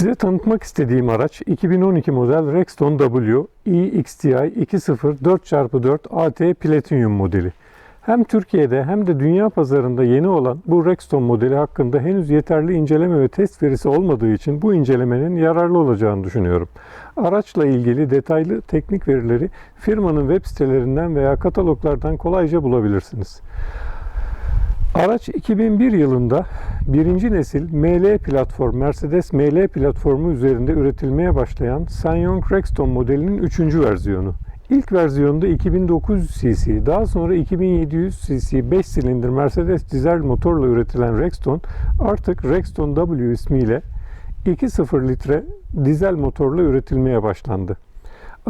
Size tanıtmak istediğim araç 2012 model Rexton W e-XTI 2.0 4x4 AT Platinum modeli. Hem Türkiye'de hem de dünya pazarında yeni olan bu Rexton modeli hakkında henüz yeterli inceleme ve test verisi olmadığı için bu incelemenin yararlı olacağını düşünüyorum. Araçla ilgili detaylı teknik verileri firmanın web sitelerinden veya kataloglardan kolayca bulabilirsiniz. Araç 2001 yılında birinci nesil ML platform, Mercedes ML platformu üzerinde üretilmeye başlayan Sanyong Rexton modelinin 3. versiyonu. İlk versiyonda 2900 cc, daha sonra 2700 cc 5 silindir Mercedes dizel motorla üretilen Rexton artık Rexton W ismiyle 2.0 litre dizel motorla üretilmeye başlandı.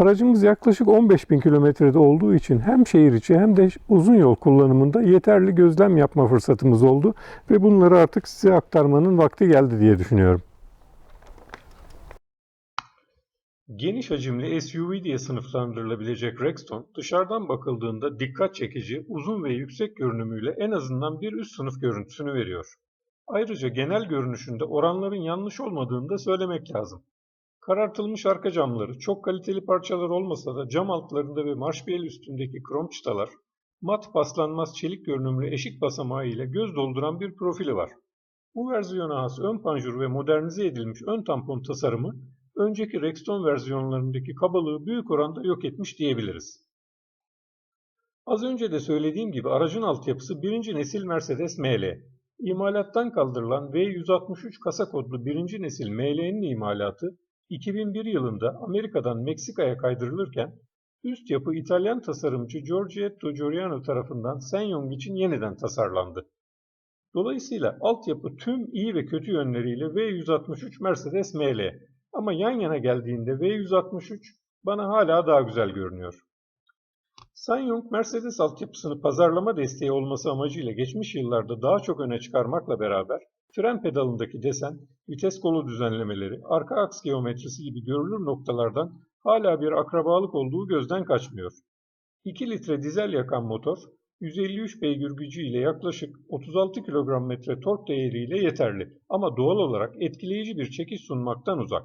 Aracımız yaklaşık 15 bin kilometrede olduğu için hem şehir içi hem de uzun yol kullanımında yeterli gözlem yapma fırsatımız oldu ve bunları artık size aktarmanın vakti geldi diye düşünüyorum. Geniş hacimli SUV diye sınıflandırılabilecek Rexton, dışarıdan bakıldığında dikkat çekici, uzun ve yüksek görünümüyle en azından bir üst sınıf görüntüsünü veriyor. Ayrıca genel görünüşünde oranların yanlış olmadığını da söylemek lazım. Karartılmış arka camları, çok kaliteli parçalar olmasa da cam altlarında ve marşpiyel üstündeki krom çıtalar, mat paslanmaz çelik görünümlü eşik basamağı ile göz dolduran bir profili var. Bu versiyona has ön panjur ve modernize edilmiş ön tampon tasarımı, önceki Rexton versiyonlarındaki kabalığı büyük oranda yok etmiş diyebiliriz. Az önce de söylediğim gibi aracın altyapısı birinci nesil Mercedes ML. İmalattan kaldırılan V163 kasa kodlu birinci nesil ML'nin imalatı 2001 yılında Amerika'dan Meksika'ya kaydırılırken üst yapı İtalyan tasarımcı Giorgetto Giuliano tarafından Sanyong için yeniden tasarlandı. Dolayısıyla altyapı tüm iyi ve kötü yönleriyle V163 Mercedes ML ama yan yana geldiğinde V163 bana hala daha güzel görünüyor. Sanyong Mercedes altyapısını pazarlama desteği olması amacıyla geçmiş yıllarda daha çok öne çıkarmakla beraber fren pedalındaki desen, vites kolu düzenlemeleri, arka aks geometrisi gibi görülür noktalardan hala bir akrabalık olduğu gözden kaçmıyor. 2 litre dizel yakan motor, 153 beygir gücü ile yaklaşık 36 kilogram-metre tork değeriyle yeterli ama doğal olarak etkileyici bir çekiş sunmaktan uzak.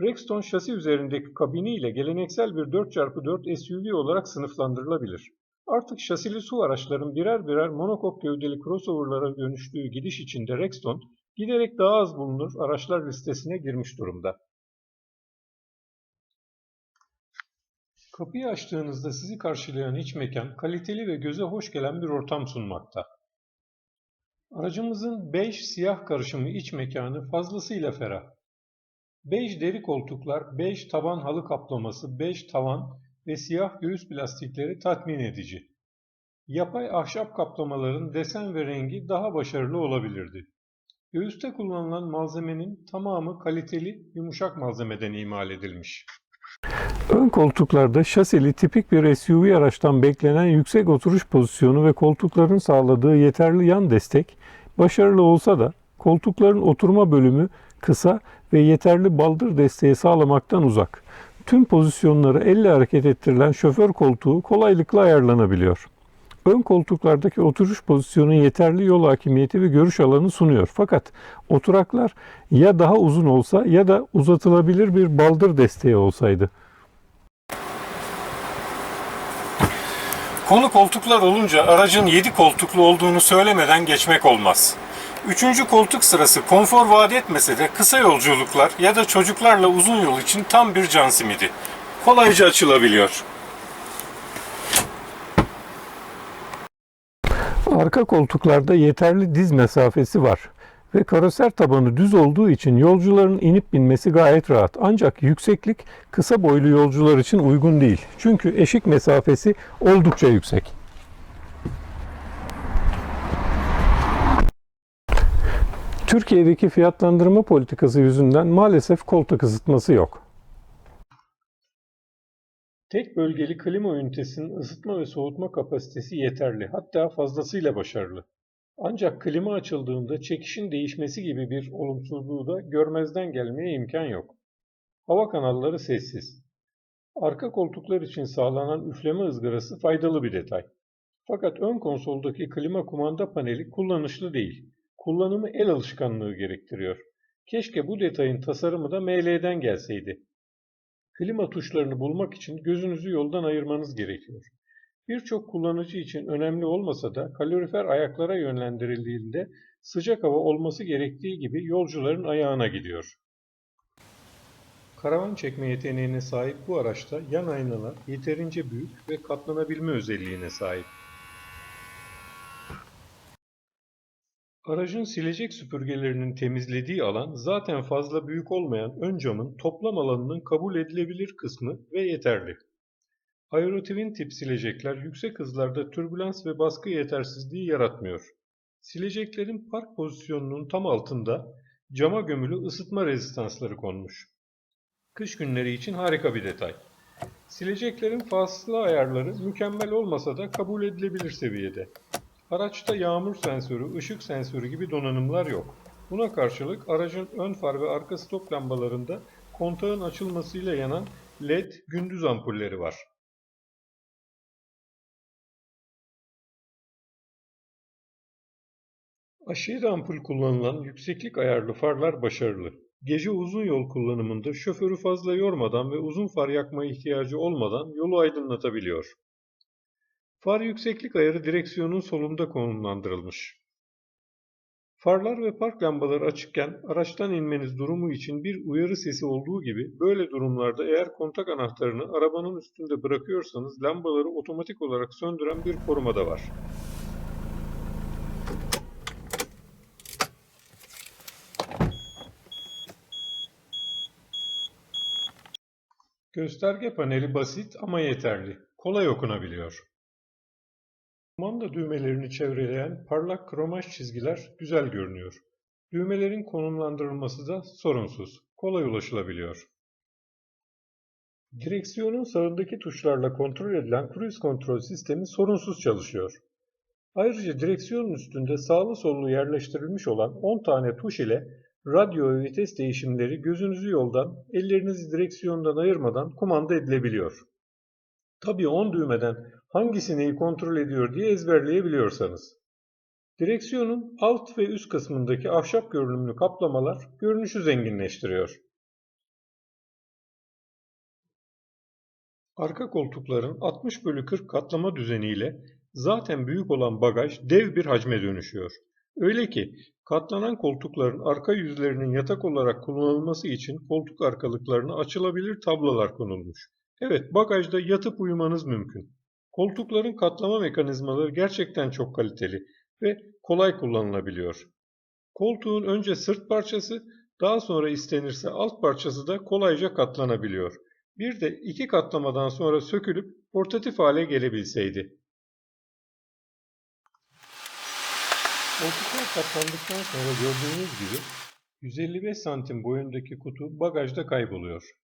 Rexton şasi üzerindeki kabini ile geleneksel bir 4x4 SUV olarak sınıflandırılabilir. Artık şasili su araçların birer birer monokok gövdeli crossoverlara dönüştüğü gidiş içinde Rexton, giderek daha az bulunur araçlar listesine girmiş durumda. Kapıyı açtığınızda sizi karşılayan iç mekan kaliteli ve göze hoş gelen bir ortam sunmakta. Aracımızın bej siyah karışımı iç mekanı fazlasıyla ferah. Bej deri koltuklar, bej taban halı kaplaması, bej tavan ve siyah göğüs plastikleri tatmin edici. Yapay ahşap kaplamaların desen ve rengi daha başarılı olabilirdi. Göğüste kullanılan malzemenin tamamı kaliteli, yumuşak malzemeden imal edilmiş. Ön koltuklarda şasili tipik bir SUV araçtan beklenen yüksek oturuş pozisyonu ve koltukların sağladığı yeterli yan destek başarılı olsa da koltukların oturma bölümü kısa ve yeterli baldır desteği sağlamaktan uzak. Tüm pozisyonları elle hareket ettirilen şoför koltuğu kolaylıkla ayarlanabiliyor. Ön koltuklardaki oturuş pozisyonu yeterli yol hakimiyeti ve görüş alanı sunuyor. Fakat oturaklar ya daha uzun olsa ya da uzatılabilir bir baldır desteği olsaydı. Konu koltuklar olunca aracın 7 koltuklu olduğunu söylemeden geçmek olmaz. Üçüncü koltuk sırası konfor vaat etmese de kısa yolculuklar ya da çocuklarla uzun yol için tam bir can simidi. Kolayca açılabiliyor. Arka koltuklarda yeterli diz mesafesi var ve karoser tabanı düz olduğu için yolcuların inip binmesi gayet rahat. Ancak yükseklik kısa boylu yolcular için uygun değil. Çünkü eşik mesafesi oldukça yüksek. Türkiye'deki fiyatlandırma politikası yüzünden maalesef koltuk ısıtması yok. Tek bölgeli klima ünitesinin ısıtma ve soğutma kapasitesi yeterli, hatta fazlasıyla başarılı. Ancak klima açıldığında çekişin değişmesi gibi bir olumsuzluğu da görmezden gelmeye imkan yok. Hava kanalları sessiz. Arka koltuklar için sağlanan üfleme ızgarası faydalı bir detay. Fakat ön konsoldaki klima kumanda paneli kullanışlı değil. Kullanımı el alışkanlığı gerektiriyor. Keşke bu detayın tasarımı da ML'den gelseydi. Klima tuşlarını bulmak için gözünüzü yoldan ayırmanız gerekiyor. Birçok kullanıcı için önemli olmasa da kalorifer ayaklara yönlendirildiğinde sıcak hava olması gerektiği gibi yolcuların ayağına gidiyor. Karavan çekme yeteneğine sahip bu araçta yan aynalar yeterince büyük ve katlanabilme özelliğine sahip. Aracın silecek süpürgelerinin temizlediği alan zaten fazla büyük olmayan ön camın toplam alanının kabul edilebilir kısmı ve yeterli. Aerotwin tip silecekler yüksek hızlarda türbülans ve baskı yetersizliği yaratmıyor. Sileceklerin park pozisyonunun tam altında cama gömülü ısıtma rezistansları konmuş. Kış günleri için harika bir detay. Sileceklerin fasıla ayarları mükemmel olmasa da kabul edilebilir seviyede. Araçta yağmur sensörü, ışık sensörü gibi donanımlar yok. Buna karşılık aracın ön far ve arka stop lambalarında kontağın açılmasıyla yanan LED gündüz ampulleri var. Aşırı ampul kullanılan yükseklik ayarlı farlar başarılı. Gece uzun yol kullanımında şoförü fazla yormadan ve uzun far yakma ihtiyacı olmadan yolu aydınlatabiliyor. Far yükseklik ayarı direksiyonun solunda konumlandırılmış. Farlar ve park lambaları açıkken araçtan inmeniz durumu için bir uyarı sesi olduğu gibi böyle durumlarda eğer kontak anahtarını arabanın üstünde bırakıyorsanız lambaları otomatik olarak söndüren bir koruma da var. Gösterge paneli basit ama yeterli. Kolay okunabiliyor. Kumanda düğmelerini çevreleyen parlak kromaj çizgiler güzel görünüyor. Düğmelerin konumlandırılması da sorunsuz, kolay ulaşılabiliyor. Direksiyonun sağındaki tuşlarla kontrol edilen cruise kontrol sistemi sorunsuz çalışıyor. Ayrıca direksiyonun üstünde sağlı sollu yerleştirilmiş olan 10 tane tuş ile radyo ve vites değişimleri gözünüzü yoldan, ellerinizi direksiyondan ayırmadan kumanda edilebiliyor. Tabii 10 düğmeden hangisi neyi kontrol ediyor diye ezberleyebiliyorsanız. Direksiyonun alt ve üst kısmındaki ahşap görünümlü kaplamalar görünüşü zenginleştiriyor. Arka koltukların 60 bölü 40 katlama düzeniyle zaten büyük olan bagaj dev bir hacme dönüşüyor. Öyle ki katlanan koltukların arka yüzlerinin yatak olarak kullanılması için koltuk arkalıklarına açılabilir tablalar konulmuş. Evet, bagajda yatıp uyumanız mümkün. Koltukların katlama mekanizmaları gerçekten çok kaliteli ve kolay kullanılabiliyor. Koltuğun önce sırt parçası, daha sonra istenirse alt parçası da kolayca katlanabiliyor. Bir de iki katlamadan sonra sökülüp portatif hale gelebilseydi. Koltuklar katlandıktan sonra gördüğünüz gibi 155 santim boyundaki kutu bagajda kayboluyor.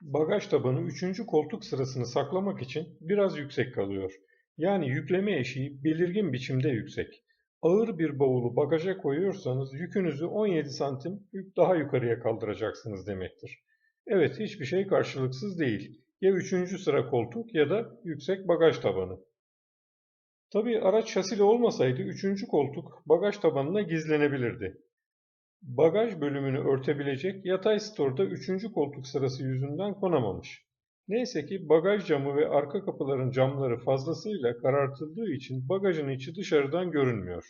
Bagaj tabanı 3. koltuk sırasını saklamak için biraz yüksek kalıyor. Yani yükleme eşiği belirgin biçimde yüksek. Ağır bir bavulu bagaja koyuyorsanız yükünüzü 17 santim daha yukarıya kaldıracaksınız demektir. Evet hiçbir şey karşılıksız değil. Ya 3. sıra koltuk ya da yüksek bagaj tabanı. Tabii araç şasili olmasaydı 3. koltuk bagaj tabanına gizlenebilirdi. Bagaj bölümünü örtebilecek yatay storda 3. koltuk sırası yüzünden konamamış. Neyse ki bagaj camı ve arka kapıların camları fazlasıyla karartıldığı için bagajın içi dışarıdan görünmüyor.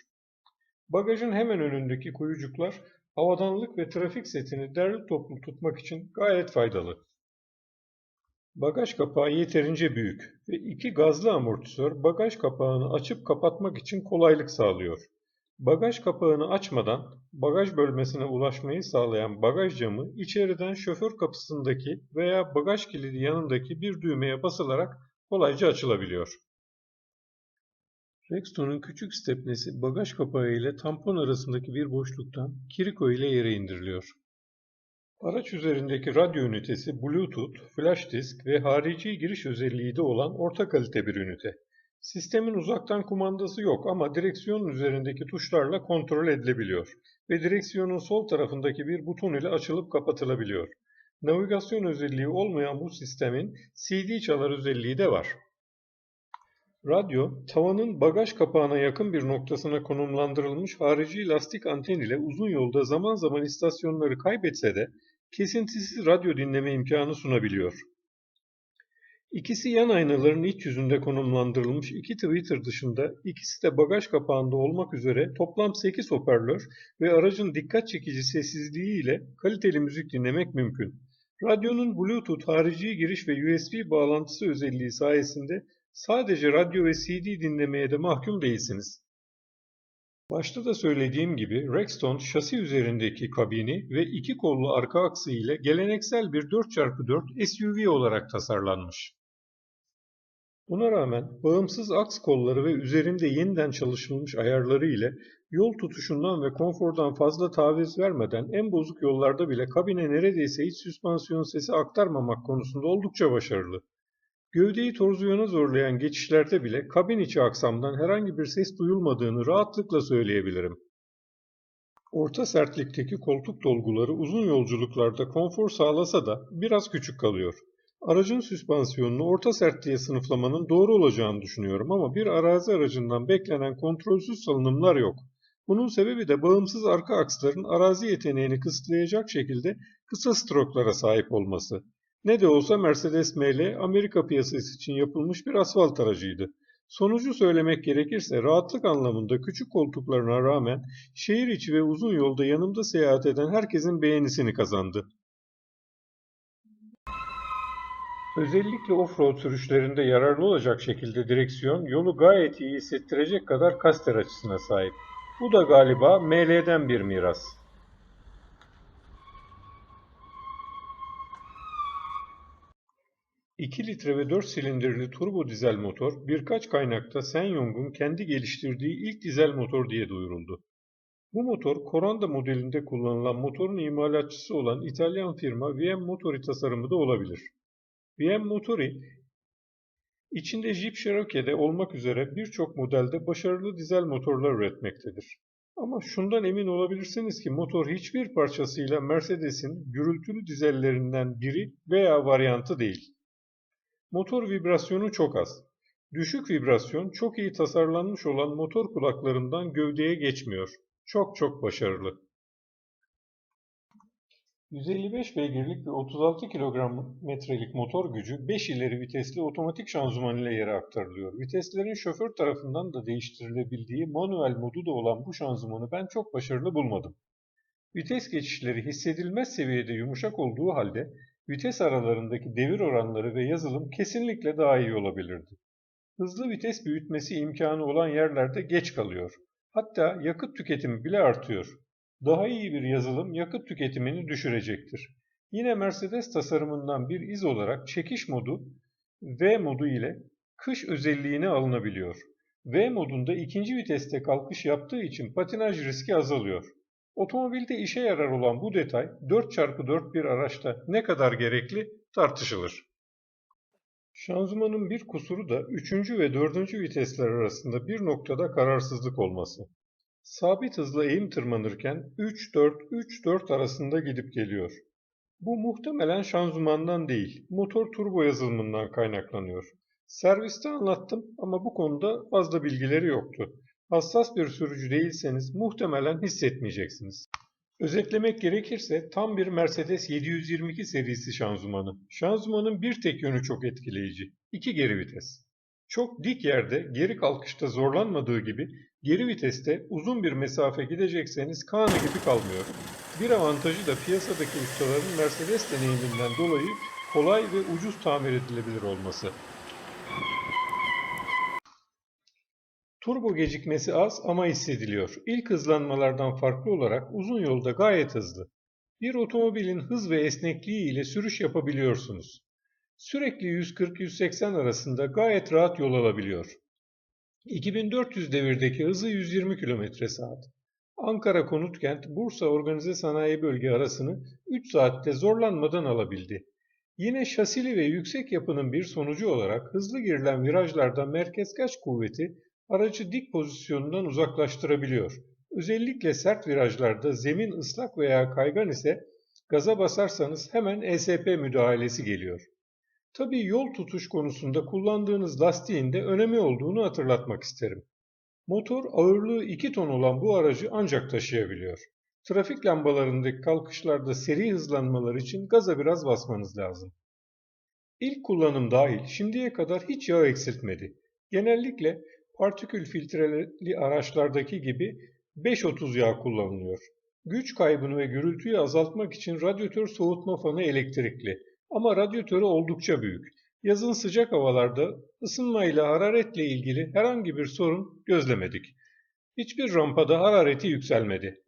Bagajın hemen önündeki kuyucuklar havadanlık ve trafik setini derli toplu tutmak için gayet faydalı. Bagaj kapağı yeterince büyük ve iki gazlı amortisör bagaj kapağını açıp kapatmak için kolaylık sağlıyor. Bagaj kapağını açmadan bagaj bölmesine ulaşmayı sağlayan bagaj camı içeriden şoför kapısındaki veya bagaj kilidi yanındaki bir düğmeye basılarak kolayca açılabiliyor. Rexton'un küçük stepnesi bagaj kapağı ile tampon arasındaki bir boşluktan kiriko ile yere indiriliyor. Araç üzerindeki radyo ünitesi Bluetooth, flash disk ve harici giriş özelliği de olan orta kalite bir ünite. Sistemin uzaktan kumandası yok ama direksiyonun üzerindeki tuşlarla kontrol edilebiliyor ve direksiyonun sol tarafındaki bir buton ile açılıp kapatılabiliyor. Navigasyon özelliği olmayan bu sistemin CD çalar özelliği de var. Radyo, tavanın bagaj kapağına yakın bir noktasına konumlandırılmış harici lastik anten ile uzun yolda zaman zaman istasyonları kaybetse de kesintisiz radyo dinleme imkanı sunabiliyor. İkisi yan aynaların iç yüzünde konumlandırılmış iki tweeter dışında ikisi de bagaj kapağında olmak üzere toplam 8 hoparlör ve aracın dikkat çekici sessizliği ile kaliteli müzik dinlemek mümkün. Radyonun Bluetooth harici giriş ve USB bağlantısı özelliği sayesinde sadece radyo ve CD dinlemeye de mahkum değilsiniz. Başta da söylediğim gibi Rexton şasi üzerindeki kabini ve iki kollu arka aksı ile geleneksel bir 4x4 SUV olarak tasarlanmış. Buna rağmen bağımsız aks kolları ve üzerinde yeniden çalışılmış ayarları ile yol tutuşundan ve konfordan fazla taviz vermeden en bozuk yollarda bile kabine neredeyse hiç süspansiyon sesi aktarmamak konusunda oldukça başarılı. Gövdeyi torzuyona zorlayan geçişlerde bile kabin içi aksamdan herhangi bir ses duyulmadığını rahatlıkla söyleyebilirim. Orta sertlikteki koltuk dolguları uzun yolculuklarda konfor sağlasa da biraz küçük kalıyor. Aracın süspansiyonunu orta sertliğe sınıflamanın doğru olacağını düşünüyorum ama bir arazi aracından beklenen kontrolsüz salınımlar yok. Bunun sebebi de bağımsız arka aksların arazi yeteneğini kısıtlayacak şekilde kısa stroklara sahip olması. Ne de olsa Mercedes ML Amerika piyasası için yapılmış bir asfalt aracıydı. Sonucu söylemek gerekirse rahatlık anlamında küçük koltuklarına rağmen şehir içi ve uzun yolda yanımda seyahat eden herkesin beğenisini kazandı. Özellikle offroad sürüşlerinde yararlı olacak şekilde direksiyon yolu gayet iyi hissettirecek kadar kaster açısına sahip. Bu da galiba ML'den bir miras. 2 litre ve 4 silindirli turbo dizel motor birkaç kaynakta Sanyong'un kendi geliştirdiği ilk dizel motor diye duyuruldu. Bu motor Coranda modelinde kullanılan motorun imalatçısı olan İtalyan firma VM Motori tasarımı da olabilir. VM Motori, içinde Jeep Cherokee'de olmak üzere birçok modelde başarılı dizel motorlar üretmektedir. Ama şundan emin olabilirsiniz ki motor hiçbir parçasıyla Mercedes'in gürültülü dizellerinden biri veya varyantı değil. Motor vibrasyonu çok az. Düşük vibrasyon çok iyi tasarlanmış olan motor kulaklarından gövdeye geçmiyor. Çok çok başarılı. 155 beygirlik ve 36 kilometrelik motor gücü 5 ileri vitesli otomatik şanzıman ile yere aktarılıyor. Viteslerin şoför tarafından da değiştirilebildiği manuel modu da olan bu şanzımanı ben çok başarılı bulmadım. Vites geçişleri hissedilmez seviyede yumuşak olduğu halde vites aralarındaki devir oranları ve yazılım kesinlikle daha iyi olabilirdi. Hızlı vites büyütmesi imkanı olan yerlerde geç kalıyor. Hatta yakıt tüketimi bile artıyor. Daha iyi bir yazılım yakıt tüketimini düşürecektir. Yine Mercedes tasarımından bir iz olarak çekiş modu V modu ile kış özelliğine alınabiliyor. V modunda ikinci viteste kalkış yaptığı için patinaj riski azalıyor. Otomobilde işe yarar olan bu detay 4x4 bir araçta ne kadar gerekli tartışılır. Şanzımanın bir kusuru da 3. ve 4. vitesler arasında bir noktada kararsızlık olması. Sabit hızla eğim tırmanırken 3-4-3-4 arasında gidip geliyor. Bu muhtemelen şanzımandan değil, motor turbo yazılımından kaynaklanıyor. Serviste anlattım ama bu konuda fazla bilgileri yoktu. Hassas bir sürücü değilseniz muhtemelen hissetmeyeceksiniz. Özetlemek gerekirse tam bir Mercedes 722 serisi şanzımanı. Şanzımanın bir tek yönü çok etkileyici. İki geri vites. Çok dik yerde geri kalkışta zorlanmadığı gibi geri viteste uzun bir mesafe gidecekseniz kanı gibi kalmıyor. Bir avantajı da piyasadaki ustaların Mercedes deneyiminden dolayı kolay ve ucuz tamir edilebilir olması. Turbo gecikmesi az ama hissediliyor. İlk hızlanmalardan farklı olarak uzun yolda gayet hızlı. Bir otomobilin hız ve esnekliği ile sürüş yapabiliyorsunuz. Sürekli 140-180 arasında gayet rahat yol alabiliyor. 2400 devirdeki hızı 120 km saat. Ankara Konutkent Bursa Organize Sanayi Bölge arasını 3 saatte zorlanmadan alabildi. Yine şasili ve yüksek yapının bir sonucu olarak hızlı girilen virajlarda merkez kaç kuvveti aracı dik pozisyonundan uzaklaştırabiliyor. Özellikle sert virajlarda zemin ıslak veya kaygan ise gaza basarsanız hemen ESP müdahalesi geliyor. Tabii yol tutuş konusunda kullandığınız lastiğin de önemi olduğunu hatırlatmak isterim. Motor ağırlığı 2 ton olan bu aracı ancak taşıyabiliyor. Trafik lambalarındaki kalkışlarda seri hızlanmalar için gaza biraz basmanız lazım. İlk kullanım dahil şimdiye kadar hiç yağ eksiltmedi. Genellikle partikül filtreli araçlardaki gibi 5.30 yağ kullanılıyor. Güç kaybını ve gürültüyü azaltmak için radyatör soğutma fanı elektrikli ama radyatörü oldukça büyük. Yazın sıcak havalarda ısınma ile hararetle ilgili herhangi bir sorun gözlemedik. Hiçbir rampada harareti yükselmedi.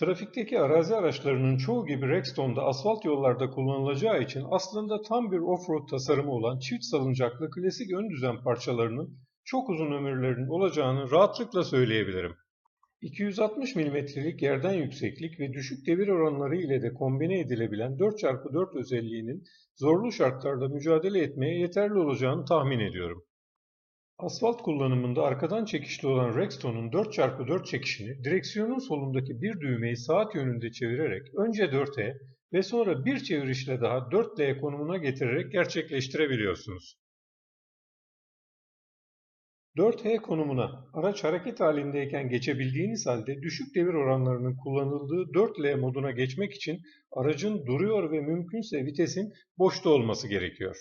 Trafikteki arazi araçlarının çoğu gibi Rexton'da asfalt yollarda kullanılacağı için aslında tam bir off-road tasarımı olan çift salıncaklı klasik ön düzen parçalarının çok uzun ömürlerinin olacağını rahatlıkla söyleyebilirim. 260 mm'lik yerden yükseklik ve düşük devir oranları ile de kombine edilebilen 4x4 özelliğinin zorlu şartlarda mücadele etmeye yeterli olacağını tahmin ediyorum. Asfalt kullanımında arkadan çekişli olan Rexton'un 4x4 çekişini direksiyonun solundaki bir düğmeyi saat yönünde çevirerek önce 4E ve sonra bir çevirişle daha 4L konumuna getirerek gerçekleştirebiliyorsunuz. 4H konumuna araç hareket halindeyken geçebildiğiniz halde düşük devir oranlarının kullanıldığı 4L moduna geçmek için aracın duruyor ve mümkünse vitesin boşta olması gerekiyor.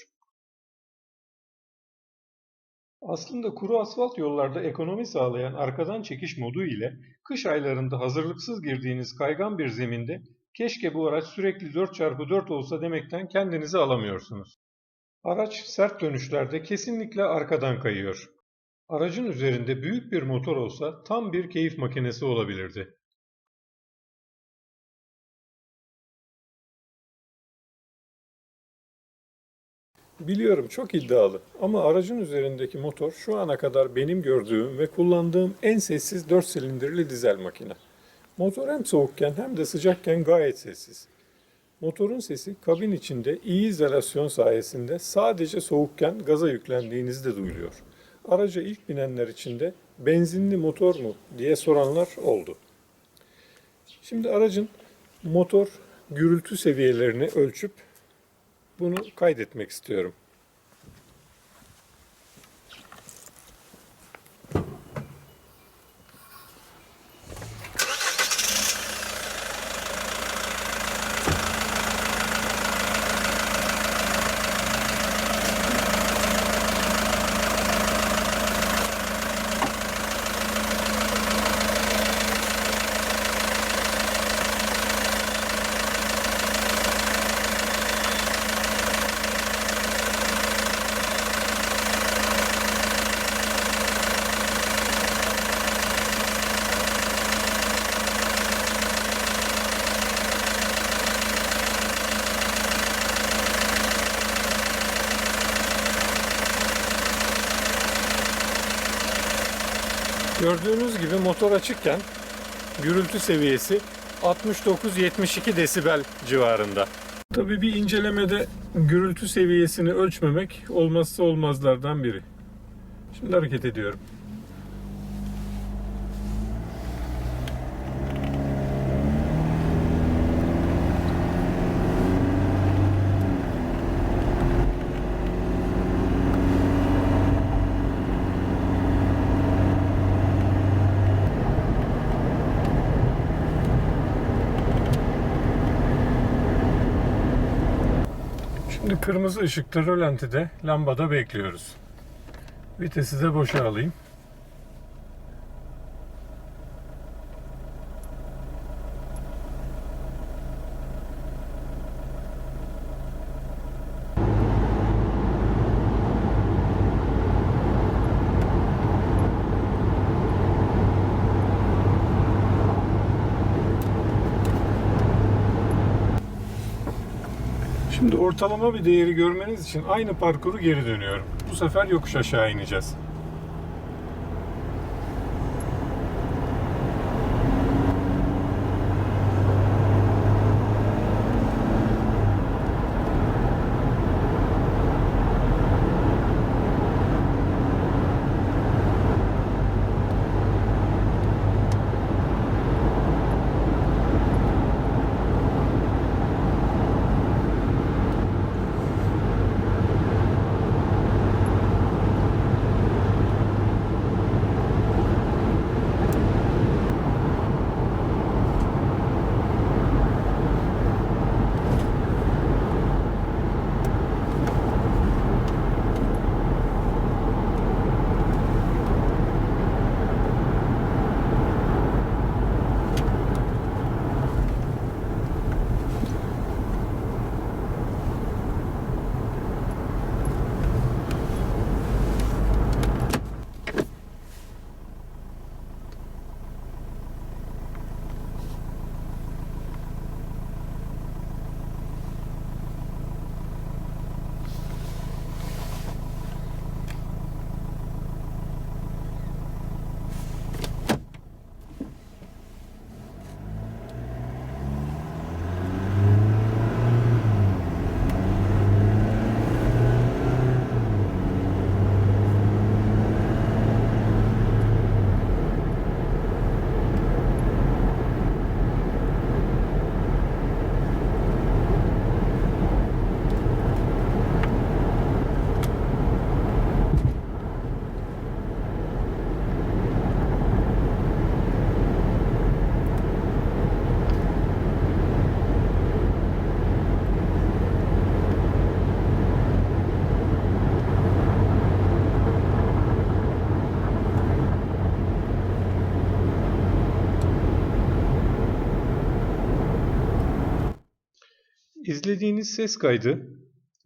Aslında kuru asfalt yollarda ekonomi sağlayan arkadan çekiş modu ile kış aylarında hazırlıksız girdiğiniz kaygan bir zeminde keşke bu araç sürekli 4x4 olsa demekten kendinizi alamıyorsunuz. Araç sert dönüşlerde kesinlikle arkadan kayıyor. Aracın üzerinde büyük bir motor olsa tam bir keyif makinesi olabilirdi. Biliyorum çok iddialı ama aracın üzerindeki motor şu ana kadar benim gördüğüm ve kullandığım en sessiz 4 silindirli dizel makine. Motor hem soğukken hem de sıcakken gayet sessiz. Motorun sesi kabin içinde iyi izolasyon sayesinde sadece soğukken gaza yüklendiğinizde duyuluyor. Araca ilk binenler için de benzinli motor mu diye soranlar oldu. Şimdi aracın motor gürültü seviyelerini ölçüp bunu kaydetmek istiyorum. Gördüğünüz gibi motor açıkken gürültü seviyesi 69-72 desibel civarında. Tabii bir incelemede gürültü seviyesini ölçmemek olmazsa olmazlardan biri. Şimdi hareket ediyorum. Şimdi kırmızı ışıkta rölantide lambada bekliyoruz. Vitesi de boşa alayım. Şimdi ortalama bir değeri görmeniz için aynı parkuru geri dönüyorum. Bu sefer yokuş aşağı ineceğiz. İzlediğiniz ses kaydı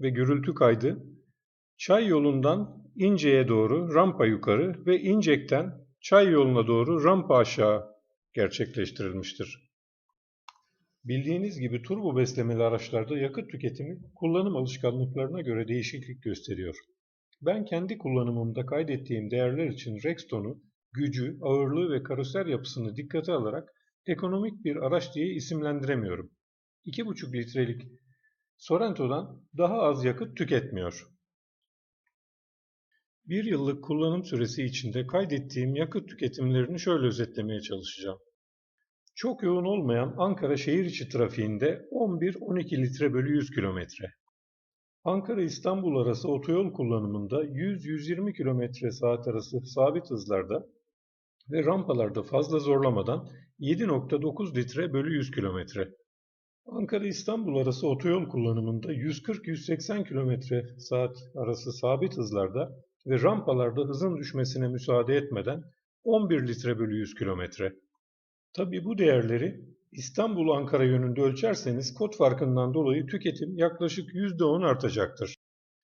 ve gürültü kaydı Çay yolundan İnce'ye doğru rampa yukarı ve İncek'ten Çay yoluna doğru rampa aşağı gerçekleştirilmiştir. Bildiğiniz gibi turbo beslemeli araçlarda yakıt tüketimi kullanım alışkanlıklarına göre değişiklik gösteriyor. Ben kendi kullanımımda kaydettiğim değerler için Rexton'u gücü, ağırlığı ve karoser yapısını dikkate alarak ekonomik bir araç diye isimlendiremiyorum. 2,5 litrelik Sorrento'dan daha az yakıt tüketmiyor. Bir yıllık kullanım süresi içinde kaydettiğim yakıt tüketimlerini şöyle özetlemeye çalışacağım. Çok yoğun olmayan Ankara şehir içi trafiğinde 11-12 litre bölü 100 kilometre. Ankara-İstanbul arası otoyol kullanımında 100-120 km saat arası sabit hızlarda ve rampalarda fazla zorlamadan 7.9 litre bölü 100 kilometre. Ankara-İstanbul arası otoyol kullanımında 140-180 km saat arası sabit hızlarda ve rampalarda hızın düşmesine müsaade etmeden 11 litre bölü 100 kilometre. Tabi bu değerleri İstanbul-Ankara yönünde ölçerseniz kod farkından dolayı tüketim yaklaşık %10 artacaktır.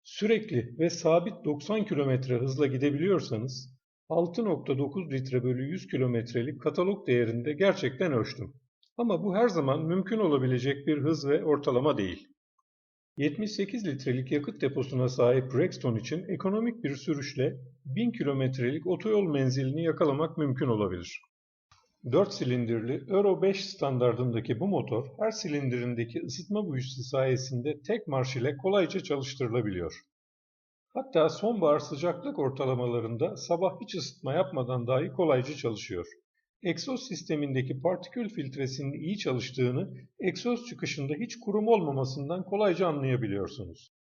Sürekli ve sabit 90 km hızla gidebiliyorsanız 6.9 litre bölü 100 kilometrelik katalog değerinde gerçekten ölçtüm. Ama bu her zaman mümkün olabilecek bir hız ve ortalama değil. 78 litrelik yakıt deposuna sahip Rexton için ekonomik bir sürüşle 1000 kilometrelik otoyol menzilini yakalamak mümkün olabilir. 4 silindirli Euro 5 standardındaki bu motor her silindirindeki ısıtma buyusu sayesinde tek marş ile kolayca çalıştırılabiliyor. Hatta sonbahar sıcaklık ortalamalarında sabah hiç ısıtma yapmadan dahi kolayca çalışıyor. Egzoz sistemindeki partikül filtresinin iyi çalıştığını egzoz çıkışında hiç kurum olmamasından kolayca anlayabiliyorsunuz.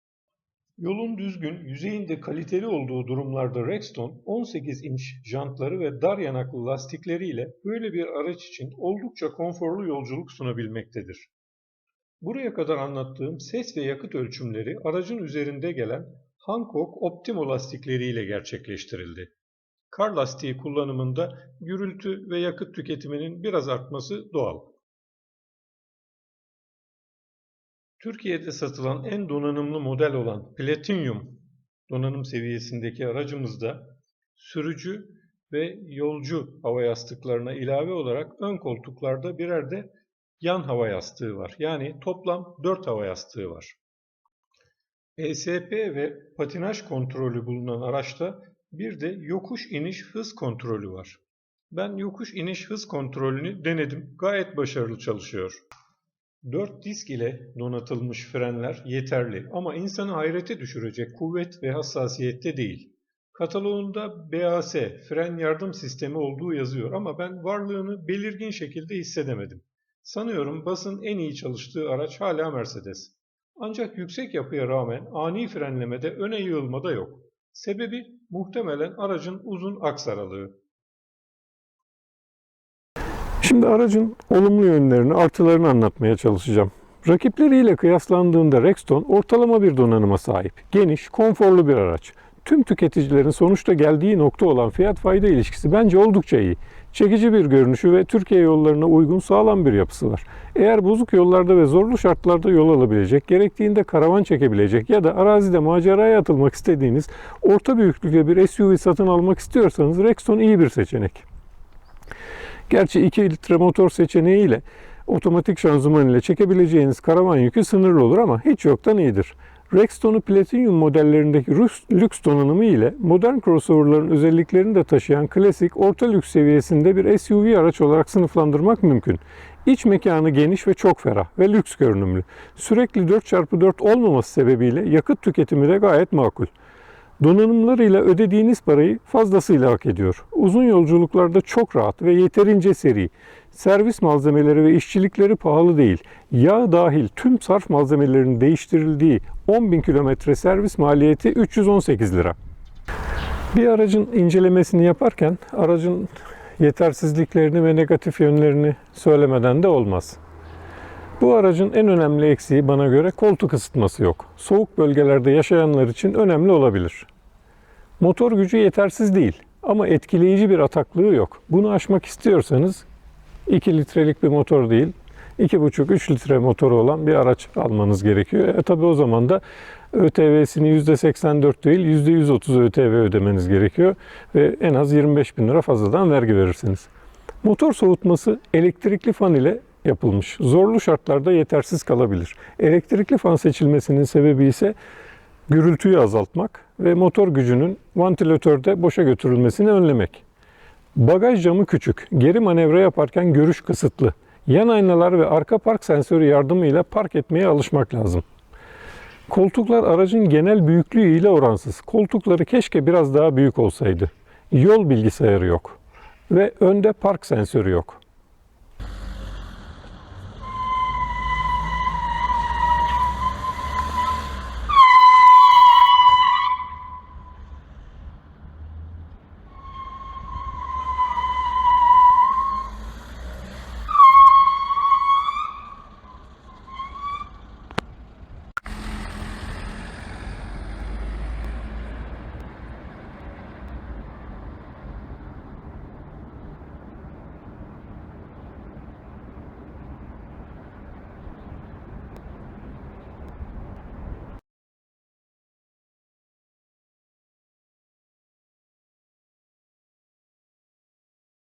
Yolun düzgün, yüzeyinde kaliteli olduğu durumlarda Rexton 18 inç jantları ve dar yanaklı lastikleriyle böyle bir araç için oldukça konforlu yolculuk sunabilmektedir. Buraya kadar anlattığım ses ve yakıt ölçümleri aracın üzerinde gelen Hankook Optimo lastikleriyle gerçekleştirildi. Kar lastiği kullanımında gürültü ve yakıt tüketiminin biraz artması doğal. Türkiye'de satılan en donanımlı model olan Platinum donanım seviyesindeki aracımızda sürücü ve yolcu hava yastıklarına ilave olarak ön koltuklarda birer de yan hava yastığı var. Yani toplam 4 hava yastığı var. ESP ve patinaj kontrolü bulunan araçta bir de yokuş iniş hız kontrolü var. Ben yokuş iniş hız kontrolünü denedim. Gayet başarılı çalışıyor. 4 disk ile donatılmış frenler yeterli ama insanı hayrete düşürecek kuvvet ve hassasiyette değil. Kataloğunda BAS, fren yardım sistemi olduğu yazıyor ama ben varlığını belirgin şekilde hissedemedim. Sanıyorum basın en iyi çalıştığı araç hala Mercedes. Ancak yüksek yapıya rağmen ani frenlemede öne yığılmada yok. Sebebi muhtemelen aracın uzun aks aralığı. Şimdi aracın olumlu yönlerini, artılarını anlatmaya çalışacağım. Rakipleriyle kıyaslandığında Rexton ortalama bir donanıma sahip. Geniş, konforlu bir araç. Tüm tüketicilerin sonuçta geldiği nokta olan fiyat fayda ilişkisi bence oldukça iyi. Çekici bir görünüşü ve Türkiye yollarına uygun sağlam bir yapısı var. Eğer bozuk yollarda ve zorlu şartlarda yol alabilecek, gerektiğinde karavan çekebilecek ya da arazide maceraya atılmak istediğiniz orta büyüklükte bir SUV satın almak istiyorsanız Rexton iyi bir seçenek. Gerçi 2 litre motor seçeneğiyle otomatik şanzıman ile çekebileceğiniz karavan yükü sınırlı olur ama hiç yoktan iyidir. Rexton'u Platinum modellerindeki lüks donanımı ile modern crossover'ların özelliklerini de taşıyan klasik orta lüks seviyesinde bir SUV araç olarak sınıflandırmak mümkün. İç mekanı geniş ve çok ferah ve lüks görünümlü. Sürekli 4x4 olmaması sebebiyle yakıt tüketimi de gayet makul. Donanımlarıyla ödediğiniz parayı fazlasıyla hak ediyor. Uzun yolculuklarda çok rahat ve yeterince seri. Servis malzemeleri ve işçilikleri pahalı değil. Yağ dahil tüm sarf malzemelerinin değiştirildiği 10.000 kilometre servis maliyeti 318 lira. Bir aracın incelemesini yaparken aracın yetersizliklerini ve negatif yönlerini söylemeden de olmaz. Bu aracın en önemli eksiği bana göre koltuk ısıtması yok. Soğuk bölgelerde yaşayanlar için önemli olabilir. Motor gücü yetersiz değil ama etkileyici bir ataklığı yok. Bunu aşmak istiyorsanız 2 litrelik bir motor değil, 2,5-3 litre motoru olan bir araç almanız gerekiyor. E, tabii o zaman da ÖTV'sini %84 değil %130 ÖTV ödemeniz gerekiyor ve en az 25 bin lira fazladan vergi verirsiniz. Motor soğutması elektrikli fan ile yapılmış. Zorlu şartlarda yetersiz kalabilir. Elektrikli fan seçilmesinin sebebi ise gürültüyü azaltmak ve motor gücünün vantilatörde boşa götürülmesini önlemek. Bagaj camı küçük, geri manevra yaparken görüş kısıtlı. Yan aynalar ve arka park sensörü yardımıyla park etmeye alışmak lazım. Koltuklar aracın genel büyüklüğü ile oransız. Koltukları keşke biraz daha büyük olsaydı. Yol bilgisayarı yok ve önde park sensörü yok.